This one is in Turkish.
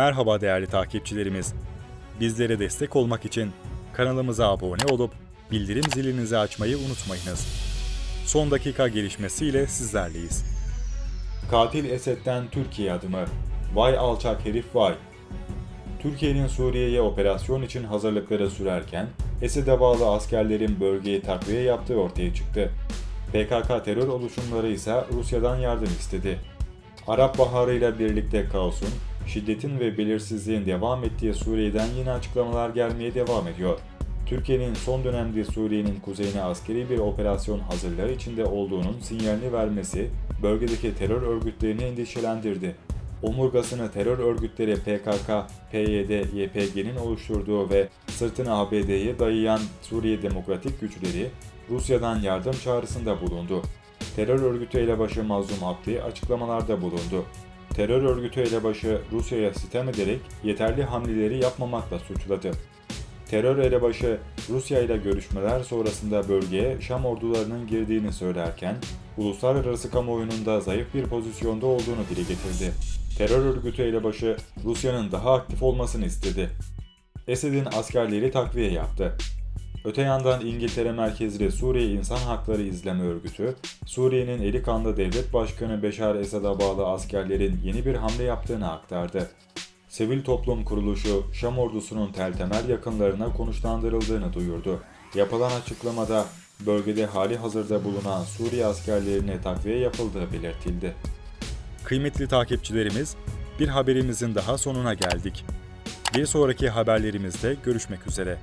Merhaba değerli takipçilerimiz. Bizlere destek olmak için kanalımıza abone olup bildirim zilinizi açmayı unutmayınız. Son dakika gelişmesiyle sizlerleyiz. Katil Esed'den Türkiye adımı. Vay alçak herif vay. Türkiye'nin Suriye'ye operasyon için hazırlıkları sürerken Esed'e bağlı askerlerin bölgeye takviye yaptığı ortaya çıktı. PKK terör oluşumları ise Rusya'dan yardım istedi. Arap Baharı ile birlikte kaosun, şiddetin ve belirsizliğin devam ettiği Suriye'den yine açıklamalar gelmeye devam ediyor. Türkiye'nin son dönemde Suriye'nin kuzeyine askeri bir operasyon hazırlığı içinde olduğunun sinyalini vermesi bölgedeki terör örgütlerini endişelendirdi. Omurgasını terör örgütleri PKK, PYD, YPG'nin oluşturduğu ve sırtını ABD'ye dayayan Suriye Demokratik Güçleri Rusya'dan yardım çağrısında bulundu. Terör örgütü elebaşı Mazlum Abdi açıklamalarda bulundu. Terör örgütü elebaşı Rusya'ya sitem ederek yeterli hamleleri yapmamakla suçladı. Terör elebaşı Rusya ile görüşmeler sonrasında bölgeye Şam ordularının girdiğini söylerken, uluslararası kamuoyunun da zayıf bir pozisyonda olduğunu dile getirdi. Terör örgütü elebaşı Rusya'nın daha aktif olmasını istedi. Esed'in askerleri takviye yaptı. Öte yandan İngiltere merkezli Suriye İnsan Hakları İzleme Örgütü, Suriye'nin eli kanlı devlet başkanı Beşar Esad'a bağlı askerlerin yeni bir hamle yaptığını aktardı. Sivil toplum kuruluşu Şam ordusunun tel temel yakınlarına konuşlandırıldığını duyurdu. Yapılan açıklamada bölgede hali hazırda bulunan Suriye askerlerine takviye yapıldığı belirtildi. Kıymetli takipçilerimiz, bir haberimizin daha sonuna geldik. Bir sonraki haberlerimizde görüşmek üzere.